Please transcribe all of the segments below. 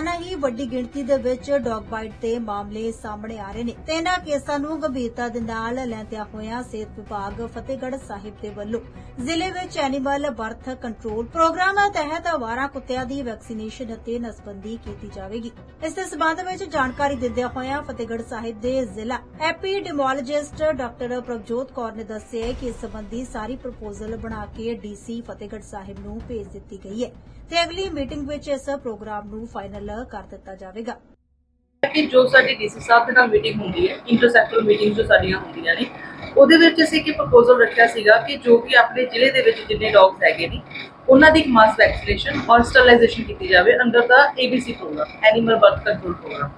ਰੋਜ਼ਾਨਾ ਹੀ ਵੱਡੀ ਗਿਣਤੀ ਦੇ ਵਿੱਚ ਡੌਗ ਬਾਈਟ ਦੇ ਮਾਮਲੇ ਸਾਹਮਣੇ ਆ ਰਹੇ ਨੇ। ਤੇ ਇਹਨਾਂ ਕੇਸਾਂ ਨੂੰ ਗੰਭੀਰਤਾ ਦੇ ਨਾਲ ਲੈਂਦਿਆਂ ਹੋਇਆਂ ਸਿਹਤ ਵਿਭਾਗ ਫਤਿਹਗੜ੍ਹ ਸਾਹਿਬ ਦੇ ਵੱਲੋਂ ਜ਼ਿਲ੍ਹੇ ਵਿੱਚ ਐਨੀਮਲ ਬਰਥ ਕੰਟਰੋਲ ਪ੍ਰੋਗਰਾਮ ਤਹਿਤ ਆਵਾਰਾ ਕੁੱਤਿਆਂ ਦੀ ਵੈਕਸੀਨੇਸ਼ਨ ਅਤੇ ਨਸਬੰਦੀ ਕੀਤੀ ਜਾਵੇਗੀ। ਇਸ ਦੇ ਸਬੰਧ ਵਿੱਚ ਜਾਣਕਾਰੀ ਦਿੰਦਿਆਂ ਹੋਇਆਂ ਫਤਿਹਗੜ੍ਹ ਸਾਹਿਬ ਦੇ ਜ਼ਿਲ੍ਹਾ ਐਪੀਡੈਮੋਲੋਜਿਸਟ ਡਾਕਟਰ ਪ੍ਰਭਜੋਤ ਕੌਰ ਨੇ ਦੱਸਿਆ ਕਿ ਇਸ ਸੰਬੰਧੀ ਸਾਰੀ ਪ੍ਰਪੋਜ਼ਲ ਬਣਾ ਕੇ ਡੀਸੀ ਫਤਿਹਗੜ੍ਹ ਸਾਹਿਬ ਨੂੰ ਭੇਜ ਦਿੱਤੀ ਗਈ ਹੈ। ਤੇ ਅਗਲੀ ਮੀਟਿੰਗ ਵਿੱਚ ਇਸ ਪ੍ਰੋਗਰਾਮ ਨੂੰ ਫਾਈਨਲ ਕਰ ਦਿੱਤਾ ਜਾਵੇਗਾ। ਕਿ ਜੋ ਸਾਡੀ ਡੀਸੀ ਸਾਹਿਬ ਦੇ ਨਾਲ ਮੀਟਿੰਗ ਹੁੰਦੀ ਹੈ ਇੰਟਰਸੈਕਟਰਲ ਮੀਟਿੰਗ ਜੋ ਸਾਡੀਆਂ ਹੁੰਦੀਆਂ ਨੇ, ਉਹਦੇ ਵਿੱਚ ਅਸੀਂ ਇੱਕ ਪ੍ਰਪੋਜ਼ਲ ਰੱਖਿਆ ਸੀਗਾ ਕਿ ਜੋ ਕਿ ਆਪਣੇ ਜ਼ਿਲ੍ਹੇ ਦੇ ਵਿੱਚ ਜਿੰਨੇ ਡੌਗਸ ਹੈਗੇ ਨੇ ਉਹਨਾਂ ਦੀ ਮਾਸ ਵੈਕਸੀਨੇਸ਼ਨ ਔਰ ਸਟਰਲਾਈਜੇਸ਼ਨ ਕੀਤੀ ਜਾਵੇ ਅੰਡਰ ਦਾ ABC programme animal birth control programme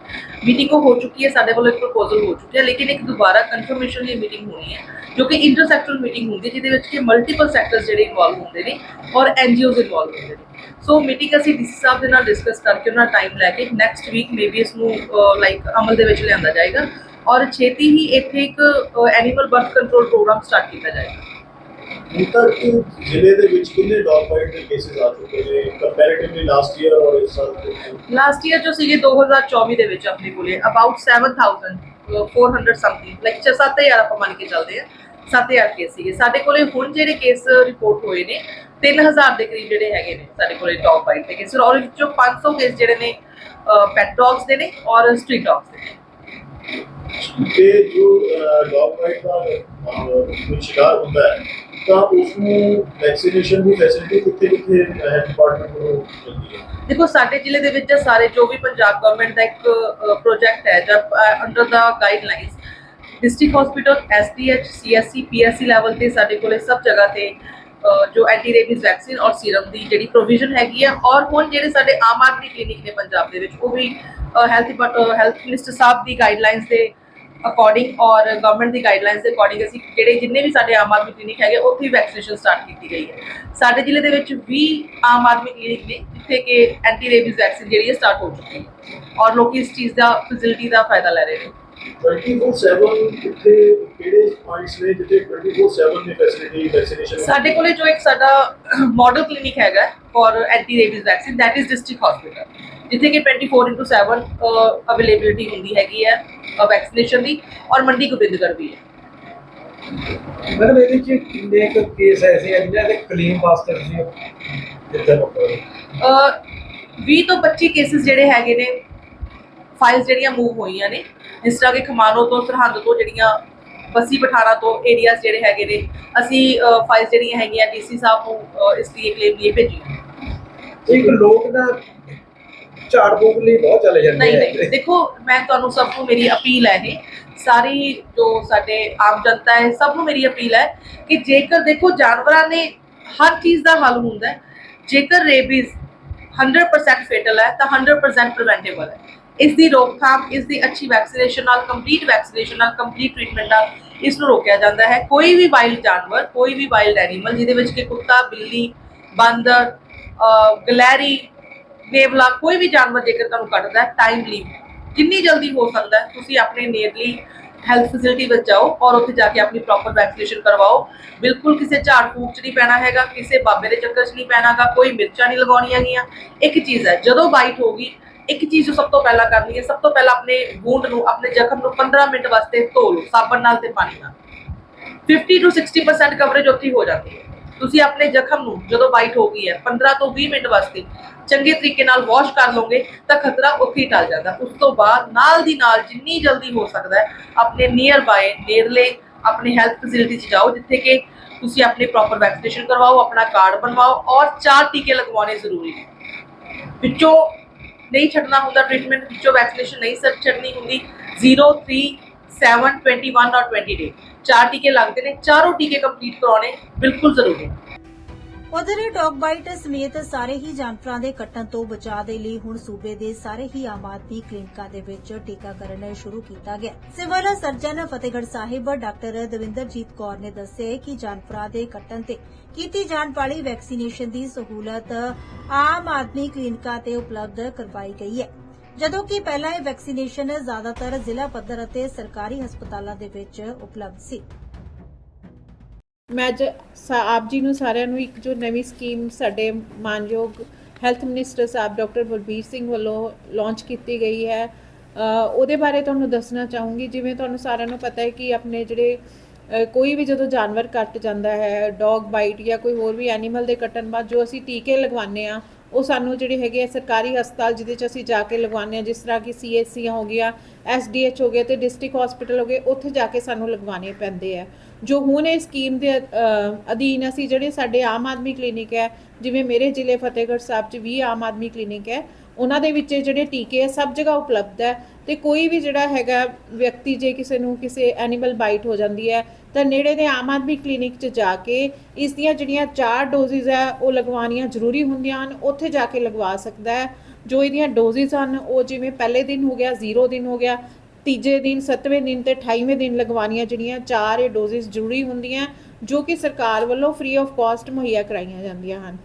meeting ਹੋ ਚੁੱਕੀ ਹੈ, ਸਾਡੇ ਵੱਲੋਂ ਇੱਕ ਪ੍ਰਪੋਜ਼ਲ ਹੋ ਚੁੱਕੀ ਹੈ, ਲੇਕਿਨ ਇੱਕ ਦੁਬਾਰਾ ਕਨਫਰਮੇਸ਼ਨ ਲਈ ਮੀਟਿੰਗ ਹੋਣੀ ਹੈ, ਜੋ ਕਿ ਇੰਟਰਸੈਕਟਰਲ ਮੀਟਿੰਗ ਹੁੰਦੀ ਹੈ, ਜਿਹਦੇ ਵਿੱਚ ਕਿ ਮਲਟੀਪਲ ਸੈਕਟਰਸ ਜਿਹੜੇ ਇਨਵੋਲਵ ਹੁੰਦੇ ਨੇ ਔਰ ਐਨਜੀਓਜ਼ ਇਨਵੋਲਵ ਹੁੰਦੇ ਨੇ। ਸੋ ਮੀਟਿੰਗ ਅਸੀਂ ਡੀਸੀ ਸਾਹਿਬ ਦੇ ਨਾਲ ਡਿਸਕਸ ਕਰਕੇ ਉਹਨਾਂ ਟਾਈਮ ਲੈ ਕੇ ਨੈਕਸਟ ਵੀਕ ਮੇਬੀ ਇਸ ਨੂੰ ਲਾਈਕ ਅਮਲ ਦੇ ਵਿੱਚ ਲਿਆਂਦਾ ਜਾਏਗਾ। ਔਰ ਛੇਤੀ ਹੀ ਇੱਥੇ ਇੱਕ animal birth control programme start ਕੀਤਾ ਜਾਏਗਾ। ਹੁਣ ਤੱਕ ਜ਼ਿਲ੍ਹੇ ਦੇ ਵਿੱਚ ਕਿੰਨੇ ਡੌਗ ਬਾਈਟ ਦੇ ਕੇਸਿਸ ਆ ਚੁੱਕੇ ਨੇ? ਕੰਪੈਰੀਟਿਵਲੀ ਲਾਸਟ ਈਅਰ ਔਰ ਇਸ ਸਾਲ ਦੇ ਵਿੱਚ? ਲਾਸਟ ਈਅਰ ਜੋ ਸੀਗੇ 2024 ਦੇ ਵਿੱਚ ਆਪਣੇ ਕੋਲੇ ਅਬਾਊਟ 7400 ਸਮਥਿੰਗ ਲਾਈਕ 7000 ਆਪਾਂ ਮੰਨ ਕੇ ਚੱਲਦੇ ਆ 7000 ਕੇਸ ਸੀਗੇ। ਸਾਡੇ ਕੋਲੇ ਹੁਣ ਜਿਹੜੇ ਕੇਸ ਰਿਪੋਰਟ ਹੋਏ ਨੇ 3000 ਦੇ ਕਰੀਬ ਜਿਹੜੇ ਹੈਗੇ ਨੇ ਸਾਡੇ ਕੋਲੇ ਟੌਪ ਬਾਈਟ ਦੇ ਕੇਸ ਔਰ ਵਿੱਚੋਂ 500 ਕੇਸ ਜਿਹੜੇ ਨੇ ਪੈਟ ਡੌਗਸ ਦੇ ਨੇ ਔਰ ਸਟਰੀਟ ਡੌਗਸ ਦੇ ਨੇ। ਤੇ ਜੋ ਡੌਗ ਬਾਈਟ ਦਾ ਕੋਈ ਸ਼ਿਕਾਰ ਹੁੰਦਾ ਹੈ, ਤਾਂ ਉਸ ਨੂੰ ਵੈਕਸੀਨੇਸ਼ਨ ਦੀ ਫੈਸਿਲਿਟੀ ਕਿੱਥੇ ਕਿੱਥੇ ਡਿਪਾਰਟਮੈਂਟ ਨੂੰ ਮਿਲਦੀ ਹੈ? ਦੇਖੋ, ਸਾਡੇ ਜ਼ਿਲ੍ਹੇ ਦੇ ਵਿੱਚ ਸਾਰੇ ਜੋ ਵੀ ਪੰਜਾਬ ਗਵਰਨਮੈਂਟ ਦਾ ਇੱਕ ਪ੍ਰੋਜੈਕਟ ਹੈ ਜਦ ਅੰਡਰ ਦਾ guidelines district hospital SDH CSC PSC level ਤੇ ਸਾਡੇ ਕੋਲੇ ਸਭ ਜਗ੍ਹਾ ਤੇ ਜੋ ਐਂਟੀ ਰੇਬੀਜ਼ ਵੈਕਸੀਨ ਔਰ ਸੀਰਮ ਦੀ ਜਿਹੜੀ ਪ੍ਰੋਵੀਜ਼ਨ ਹੈਗੀ ਆ, ਔਰ ਹੁਣ ਜਿਹੜੇ ਸਾਡੇ ਆਮ ਆਦਮੀ ਕਲੀਨਿਕ ਨੇ ਪੰਜਾਬ ਦੇ ਵਿੱਚ, ਉਹ ਵੀ ਹੈਲਥ ਹੈਲਥ ਮਿਨਿਸਟਰ ਸਾਹਿਬ ਦੀ ਗਾਈਡਲਾਈਨਸ ਦੇ ਅਕੋਰਡਿੰਗ ਔਰ ਗਵਰਨਮੈਂਟ ਦੀ ਗਾਈਡਲਾਈਨਸ ਦੇ ਅਕੋਰਡਿੰਗ ਅਸੀਂ ਜਿਹੜੇ ਜਿੰਨੇ ਵੀ ਸਾਡੇ ਆਮ ਆਦਮੀ ਕਲੀਨਿਕ ਹੈਗੇ ਉੱਥੇ ਵੈਕਸੀਨੇਸ਼ਨ ਸਟਾਰਟ ਕੀਤੀ ਗਈ ਹੈ। ਸਾਡੇ ਜ਼ਿਲ੍ਹੇ ਦੇ ਵਿੱਚ 20 ਆਮ ਆਦਮੀ ਕਲੀਨਿਕ ਨੇ ਜਿੱਥੇ ਕਿ ਐਂਟੀ ਰੇਬੀਜ਼ ਵੈਕਸੀਨ ਜਿਹੜੀ ਹੈ ਸਟਾਰਟ ਹੋ ਚੁੱਕੀ ਹੈ ਔਰ ਲੋਕੀ ਇਸ ਚੀਜ਼ ਦਾ ਫੈਸਿਲਿਟੀ ਦਾ ਫਾਇਦਾ ਲੈ ਰਹੇ ਨੇ। 24/7 ਕਿੱਥੇ ਕਿਹੜੇ ਪੁਆਇੰਟਸ ਨੇ ਜਿੱਥੇ 24/7 ਦੀ ਫੈਸਿਲਿਟੀ ਵੈਕਸੀਨੇਸ਼ਨ ਸਾਡੇ ਕੋਲੇ ਜੋ ਇੱਕ ਸਾਡਾ ਮਾਡਲ ਕਲੀਨਿਕ ਹੈਗਾ for anti rabies vaccine that is district hospital ਜਿੱਥੇ ਕਿ 24/7 ਅਵੇਲੇਬਿਲਿਟੀ ਹੁੰਦੀ ਹੈਗੀ ਹੈ ਵੈਕਸੀਨੇਸ਼ਨ ਦੀ ਔਰ ਮੰਡੀ ਗੋਬਿੰਦਗੜ੍ਹ ਵੀ ਹੈ। ਮੈਡਮ ਇਹਦੇ ਚ ਕਿੰਨੇ ਕੁ ਕੇਸ ਐਸੇ ਆ ਜਿਨ੍ਹਾਂ ਦੇ ਕਲੇਮ ਵਾਸਤੇ ਤੁਸੀਂ ਦਿੱਤਾ ਡਾਕਟਰ ਅਹ 20 ਤੋਂ 25 ਕੇਸਿਸ ਜਿਹੜੇ ਹੈਗੇ ਨੇ ਫਾਈਲਸ ਜਿਹੜੀਆਂ ਮੂਵ ਹੋਈਆਂ ਨੇ ਜਿਸ ਤਰ੍ਹਾਂ ਕਿ ਖਮਾਨੋ ਤੋਂ ਸਰਹੰਦ ਤੋਂ ਜਿਹੜੀਆਂ ਬਸੀ ਪਠਾਣਾ ਤੋਂ ਏਰੀਆਜ਼ ਜਿਹੜੇ ਹੈਗੇ ਨੇ ਅਸੀਂ ਫਾਈਲਸ ਜਿਹੜੀਆਂ ਹੈਗੀਆਂ ਡੀਸੀ ਸਾਹਿਬ ਨੂੰ ਇਸ ਲਈ ਕਲੇਮ ਲਈ ਭੇਜੀਆਂ ਇੱਕ ਲੋਕ ਦਾ ਝਾੜ ਫੂਕ ਲਈ ਬਹੁਤ ਚਲੇ ਜਾਂਦੇ ਨਹੀਂ ਨਹੀਂ ਦੇਖੋ ਮੈਂ ਤੁਹਾਨੂੰ ਸਭ ਨੂੰ ਮੇਰੀ ਅਪੀਲ ਹੈ ਇਹ ਸਾਰੀ ਜੋ ਸਾਡੇ ਆਮ ਜਨਤਾ ਹੈ ਸਭ ਨੂੰ ਮੇਰੀ ਅਪੀਲ ਹੈ ਕਿ ਜੇਕਰ ਦੇਖੋ ਜਾਨਵਰਾਂ ਨੇ ਹਰ ਚੀਜ਼ ਦਾ ਹੱਲ ਹੁੰਦਾ ਹੈ। ਜੇਕਰ ਰੇਬੀਜ਼ 100% ਫੇਟਲ ਹੈ ਤਾਂ 100% ਪ੍ਰੀਵੈਂਟੇਬਲ ਹੈ। ਇਸ ਦੀ ਰੋਕਥਾਮ ਇਸ ਦੀ ਅੱਛੀ ਵੈਕਸੀਨੇਸ਼ਨ ਨਾਲ ਕੰਪਲੀਟ ਵੈਕਸੀਨੇਸ਼ਨ ਨਾਲ ਕੰਪਲੀਟ ਟ੍ਰੀਟਮੈਂਟ ਨਾਲ ਇਸ ਨੂੰ ਰੋਕਿਆ ਜਾਂਦਾ ਹੈ। ਕੋਈ ਵੀ ਵਾਈਲਡ ਜਾਨਵਰ ਕੋਈ ਵੀ ਵਾਈਲਡ ਐਨੀਮਲ ਜਿਹਦੇ ਵਿੱਚ ਕਿ ਕੁੱਤਾ ਬਿੱਲੀ ਬਾਂਦਰ ਗਲੈਰੀ ਨੇਵਲਾ ਕੋਈ ਵੀ ਜਾਨਵਰ ਜੇਕਰ ਤੁਹਾਨੂੰ ਕੱਟਦਾ ਟਾਈਮਲੀ ਜਿੰਨੀ ਜਲਦੀ ਹੋ ਸਕਦਾ ਤੁਸੀਂ ਆਪਣੇ ਨੀਅਰਲੀ ਹੈਲਥ ਫੈਸਿਲਿਟੀ ਵਿੱਚ ਜਾਓ ਔਰ ਉੱਥੇ ਜਾ ਕੇ ਆਪਣੀ ਪ੍ਰੋਪਰ ਵੈਕਸੀਨੇਸ਼ਨ ਕਰਵਾਓ। ਬਿਲਕੁਲ ਕਿਸੇ ਝਾੜ ਫੂਕ 'ਚ ਨਹੀਂ ਪੈਣਾ ਹੈਗਾ, ਕਿਸੇ ਬਾਬੇ ਦੇ ਚੱਕਰ 'ਚ ਨਹੀਂ ਪੈਣਾਗਾ, ਕੋਈ ਮਿਰਚਾਂ ਨਹੀਂ ਲਗਾਉਣੀਆਂ ਗੀਆਂ ਇੱਕ ਚੀਜ਼ ਹੈ, ਜਦੋਂ ਬਾਈਟ ਹੋਗੀ ਇੱਕ ਚੀਜ਼ ਜੋ ਸਭ ਤੋਂ ਪਹਿਲਾਂ ਕਰਨੀ ਹੈ, ਸਭ ਤੋਂ ਪਹਿਲਾਂ ਆਪਣੇ ਵੂੰਡ ਨੂੰ, ਆਪਣੇ ਜ਼ਖਮ ਨੂੰ 15 ਮਿੰਟ ਵਾਸਤੇ ਧੋ ਲਓ, ਸਾਬਣ ਨਾਲ ਤੇ ਪਾਣੀ ਨਾਲ। 50 ਤੋਂ 60% ਕਵਰੇਜ ਉੱਥੇ ਹੋ ਜਾਂਦੀ ਹੈ। ਤੁਸੀਂ ਆਪਣੇ ਜ਼ਖਮ ਨੂੰ ਜਦੋਂ ਬਾਈਟ ਹੋ ਗਈ ਹੈ 15 ਤੋਂ 20 ਮਿੰਟ ਵਾਸਤੇ ਚੰਗੇ ਤਰੀਕੇ ਨਾਲ ਵਾਸ਼ ਕਰ ਲਓਗੇ ਤਾਂ ਖਤਰਾ ਉੱਥੇ ਹੀ ਟਲ ਜਾਂਦਾ। ਉਸ ਤੋਂ ਬਾਅਦ ਨਾਲ ਦੀ ਨਾਲ ਜਿੰਨੀ ਜਲਦੀ ਹੋ ਸਕਦਾ ਹੈ, ਆਪਣੇ ਨੀਅਰ ਬਾਏ ਨੇੜਲੇ, ਆਪਣੇ ਹੈਲਥ ਫੈਸਿਲਿਟੀ 'ਚ ਜਾਓ, ਜਿੱਥੇ ਕਿ ਤੁਸੀਂ ਆਪਣੀ ਪ੍ਰੋਪਰ ਵੈਕਸੀਨੇਸ਼ਨ ਕਰਵਾਓ, ਆਪਣਾ ਕਾਰਡ ਬਣਵਾਓ ਔਰ ਚਾਰ ਟੀਕੇ ਲਗਵਾਉਣੇ ਜ਼ਰੂਰੀ ਨੇ। ਵਿੱਚੋਂ ਨਹੀਂ ਛੱਡਣਾ ਹੁੰਦਾ ਟ੍ਰੀਟਮੈਂਟ ਵਿੱਚੋਂ ਵੈਕਸੀਨੇਸ਼ਨ ਨਹੀਂ ਸਰ ਛੱਡਣੀ ਹੁੰਦੀ। 0 3 7 21 ਔਰ 20 ਡੇ ਚਾਰ ਟੀਕੇ ਲੱਗਦੇ ਨੇ, ਚਾਰੋਂ ਟੀਕੇ ਕੰਪਲੀਟ ਕਰਾਉਣੇ ਬਿਲਕੁਲ ਜ਼ਰੂਰੀ ਨੇ। ਉਧਰ ਡੌਗ ਬਾਈਟ ਸਮੇਤ ਸਾਰੇ ਹੀ ਜਾਨਵਰਾਂ ਦੇ ਕੱਟਣ ਤੋਂ ਬਚਾਅ ਦੇ ਲਈ ਹੁਣ ਸੂਬੇ ਦੇ ਸਾਰੇ ਹੀ ਆਮ ਆਦਮੀ ਕਲੀਨਿਕਾਂ ਦੇ ਵਿੱਚ ਟੀਕਾਕਰਨ ਸ਼ੁਰੂ ਕੀਤਾ ਗਿਆ। Civil surgeon Fatehgarh Sahib doctor Davinderjit Kaur ਨੇ ਦੱਸਿਆ ਕਿ ਜਾਨਵਰਾਂ ਦੇ ਕੱਟਣ ਤੇ ਕੀਤੀ ਜਾਣ ਵਾਲੀ ਵੈਕਸੀਨੇਸ਼ਨ ਦੀ ਸਹੂਲਤ ਆਮ ਆਦਮੀ ਕਲੀਨਿਕਾਂ ਤੇ ਉਪਲਬਧ ਕਰਵਾਈ ਗਈ ਹੈ। ਜਦੋਂ ਕਿ ਪਹਿਲਾਂ ਇਹ ਵੈਕਸੀਨੇਸ਼ਨ ਜ਼ਿਆਦਾਤਰ ਜ਼ਿਲ੍ਹਾ ਪੱਧਰ ਅਤੇ ਸਰਕਾਰੀ ਹਸਪਤਾਲਾਂ ਦੇ ਵਿੱਚ ਉਪਲਬਧ ਸੀ। ਮੈਂ ਅੱਜ ਸਾ- ਆਪ ਜੀ ਨੂੰ ਸਾਰਿਆਂ ਨੂੰ ਇੱਕ ਜੋ ਨਵੀਂ ਸਕੀਮ ਸਾਡੇ ਮਾਨਯੋਗ ਹੈਲਥ ਮਿਨਿਸਟਰ ਸਾਹਿਬ ਡਾਕਟਰ ਬਲਬੀਰ ਸਿੰਘ ਵੱਲੋਂ ਲਾਂਚ ਕੀਤੀ ਗਈ ਹੈ। ਉਹਦੇ ਬਾਰੇ ਤੁਹਾਨੂੰ ਦੱਸਣਾ ਚਾਹੂੰਗੀ। ਜਿਵੇਂ ਤੁਹਾਨੂੰ ਸਾਰਿਆਂ ਨੂੰ ਪਤਾ ਹੈ ਕਿ ਆਪਣੇ ਜਿਹੜੇ ਕੋਈ ਵੀ ਜਦੋਂ ਜਾਨਵਰ ਕੱਟ ਜਾਂਦਾ ਹੈ, ਡੌਗ ਬਾਈਟ ਜਾਂ ਕੋਈ ਹੋਰ ਵੀ ਐਨੀਮਲ ਦੇ ਕੱਟਣ ਬਾਅਦ ਜੋ ਅਸੀਂ ਟੀਕੇ ਲਗਵਾਉਂਦੇ ਆ ਉਹ ਸਾਨੂੰ ਜਿਹੜੇ ਹੈਗੇ ਆ ਸਰਕਾਰੀ ਹਸਪਤਾਲ ਜਿਹਦੇ ਚ ਅਸੀਂ ਜਾ ਕੇ ਲਗਵਾਉਂਦੇ ਆ ਜਿਸ ਤਰ੍ਹਾਂ ਕਿ ਸੀਐਚਸੀਆਂ ਹੋ ਗਿਆ ਐਸਡੀਐਚ ਹੋ ਗਿਆ ਤੇ ਡਿਸਟ੍ਰਿਕਟ ਹਸਪੀਟਲ ਹੋ ਗਏ, ਉੱਥੇ ਜਾ ਕੇ ਸਾਨੂੰ ਲਗਵਾਉਣੇ ਪੈਂਦੇ ਆ। ਜੋ ਹੁਣ ਇਹ ਸਕੀਮ ਦੇ ਅਧੀਨ ਅਸੀਂ ਜਿਹੜੇ ਸਾਡੇ ਆਮ ਆਦਮੀ ਕਲੀਨਿਕ ਹੈ, ਜਿਵੇਂ ਮੇਰੇ ਜ਼ਿਲ੍ਹੇ ਫਤਿਹਗੜ੍ਹ ਸਾਹਿਬ 'ਚ ਵੀ ਆਮ ਆਦਮੀ ਕਲੀਨਿਕ ਹੈ ਉਹਨਾਂ ਦੇ ਵਿੱਚ ਜਿਹੜੇ ਟੀਕੇ ਹੈ ਸਭ ਜਗ੍ਹਾ ਉਪਲਬਧ ਹੈ ਤੇ ਕੋਈ ਵੀ ਜਿਹੜਾ ਹੈਗਾ ਵਿਅਕਤੀ ਜੇ ਕਿਸੇ ਨੂੰ ਕਿਸੇ ਐਨੀਮਲ ਬਾਈਟ ਹੋ ਜਾਂਦੀ ਹੈ, ਤਾਂ ਨੇੜੇ ਦੇ ਆਮ ਆਦਮੀ ਕਲੀਨਿਕ 'ਚ ਜਾ ਕੇ ਇਸ ਦੀਆਂ ਜਿਹੜੀਆਂ ਚਾਰ ਡੋਜ਼ਿਸ ਹੈ, ਉਹ ਲਗਵਾਉਣੀਆਂ ਜ਼ਰੂਰੀ ਹੁੰਦੀਆਂ ਹਨ, ਉੱਥੇ ਜਾ ਕੇ ਲਗਵਾ ਸਕਦਾ ਹੈ। ਜੋ ਇਹਦੀਆਂ ਡੋਜ਼ਿਸ ਹਨ, ਉਹ ਜਿਵੇਂ ਪਹਿਲੇ ਦਿਨ ਹੋ ਗਿਆ 0 ਦਿਨ ਹੋ ਗਿਆ, ਤੀਜੇ ਦਿਨ 7ਵੇਂ ਦਿਨ ਤੇ 28ਵੇਂ ਦਿਨ ਲਗਵਾਉਣੀਆਂ ਜਿਹੜੀਆਂ ਚਾਰ ਇਹ ਡੋਜ਼ਿਸ ਜ਼ਰੂਰੀ ਹੁੰਦੀਆਂ, ਜੋ ਕਿ ਸਰਕਾਰ ਵੱਲੋਂ ਫ੍ਰੀ ਆਫ ਕਾਸਟ ਮੁਹੱਈਆ ਕਰਾਈਆਂ ਜਾਂਦੀਆਂ ਹਨ।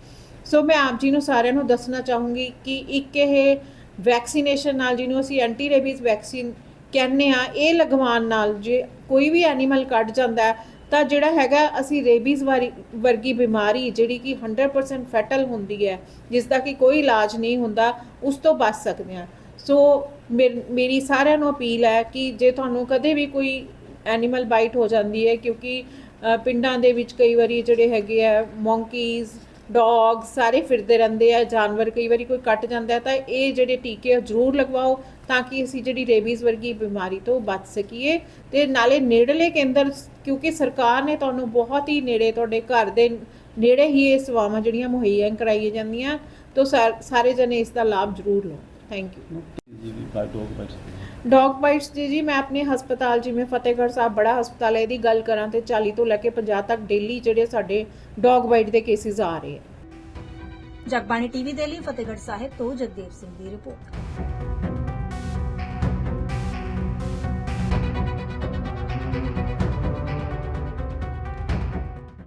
ਸੋ ਮੈਂ ਆਪ ਜੀ ਨੂੰ ਸਾਰਿਆਂ ਨੂੰ ਦੱਸਣਾ ਚਾਹੂੰਗੀ ਕਿ ਇੱਕ ਇਹ ਵੈਕਸੀਨੇਸ਼ਨ ਨਾਲ ਜਿਹਨੂੰ ਅਸੀਂ ਐਂਟੀ ਰੇਬੀਜ਼ ਵੈਕਸੀਨ ਕਹਿੰਦੇ ਆ ਇਹ ਲਗਵਾਉਣ ਨਾਲ ਜੇ ਕੋਈ ਵੀ ਐਨੀਮਲ ਕੱਢ ਜਾਂਦਾ ਤਾਂ ਜਿਹੜਾ ਹੈਗਾ ਅਸੀਂ ਰੇਬੀਜ਼ ਵਾਰੀ ਵਰਗੀ ਬਿਮਾਰੀ ਜਿਹੜੀ ਕਿ 100% ਫੈਟਲ ਹੁੰਦੀ ਹੈ ਜਿਸ ਦਾ ਕਿ ਕੋਈ ਇਲਾਜ ਨਹੀਂ ਹੁੰਦਾ, ਉਸ ਤੋਂ ਬਚ ਸਕਦੇ ਹਾਂ। ਸੋ ਮੇਰ- ਮੇਰੀ ਸਾਰਿਆਂ ਨੂੰ ਅਪੀਲ ਹੈ ਕਿ ਜੇ ਤੁਹਾਨੂੰ ਕਦੇ ਵੀ ਕੋਈ ਐਨੀਮਲ ਬਾਈਟ ਹੋ ਜਾਂਦੀ ਹੈ, ਕਿਉਂਕਿ ਪਿੰਡਾਂ ਦੇ ਵਿੱਚ ਕਈ ਵਾਰੀ ਜਿਹੜੇ ਹੈਗੇ ਆ ਮੌਂਕੀਜ਼ ਡੌਗ ਸਾਰੇ ਫਿਰਦੇ ਰਹਿੰਦੇ ਆ, ਜਾਨਵਰ ਕਈ ਵਾਰੀ ਕੋਈ ਕੱਟ ਜਾਂਦਾ ਤਾਂ ਇਹ ਜਿਹੜੇ ਟੀਕੇ ਆ ਜ਼ਰੂਰ ਲਗਵਾਓ ਤਾਂ ਕਿ ਅਸੀਂ ਜਿਹੜੀ ਰੇਬੀਜ਼ ਵਰਗੀ ਬਿਮਾਰੀ ਤੋਂ ਬਚ ਸਕੀਏ ਤੇ ਨਾਲੇ ਨੇੜਲੇ ਕੇਂਦਰ ਕਿਉਂਕਿ ਸਰਕਾਰ ਨੇ ਤੁਹਾਨੂੰ ਬਹੁਤ ਹੀ ਨੇੜੇ ਤੁਹਾਡੇ ਘਰ ਦੇ ਨੇੜੇ ਹੀ ਇਹ ਸੇਵਾਵਾਂ ਜਿਹੜੀਆਂ ਮੁਹੱਈਆ ਕਰਾਈਆਂ ਜਾਂਦੀਆਂ, ਤਾਂ ਸਾ- ਸਾਰੇ ਜਣੇ ਇਸ ਦਾ ਲਾਭ ਜ਼ਰੂਰ ਲਓ। ਥੈਂਕ ਯੂ ਜੀ ਵੀ ਬਾਈ ਡੌਗ ਬਾਈਟਸ ਡੌਗ ਬਾਈਟਸ ਜੀ ਜੀ, ਮੈਂ ਆਪਣੇ ਹਸਪਤਾਲ, ਜਿਵੇਂ ਫਤਿਹਗੜ੍ਹ ਸਾਹਿਬ ਬੜਾ ਹਸਪਤਾਲ ਹੈ, ਇਹਦੀ ਗੱਲ ਕਰਾਂ ਤੇ 40 ਤੋਂ ਲੈ ਕੇ 50 ਤੱਕ ਡੇਲੀ ਜਿਹੜੇ ਸਾਡੇ ਡੌਗ ਬਾਈਟ ਦੇ ਕੇਸਿਸ ਆ ਰਹੇ ਆ ਜਗਬਾਣੀ ਟੀਵੀ ਦੇ ਲਈ ਫਤਿਹਗੜ੍ਹ ਸਾਹਿਬ ਤੋਂ ਜਗਦੇਵ ਸਿੰਘ ਦੀ ਰਿਪੋਰਟ।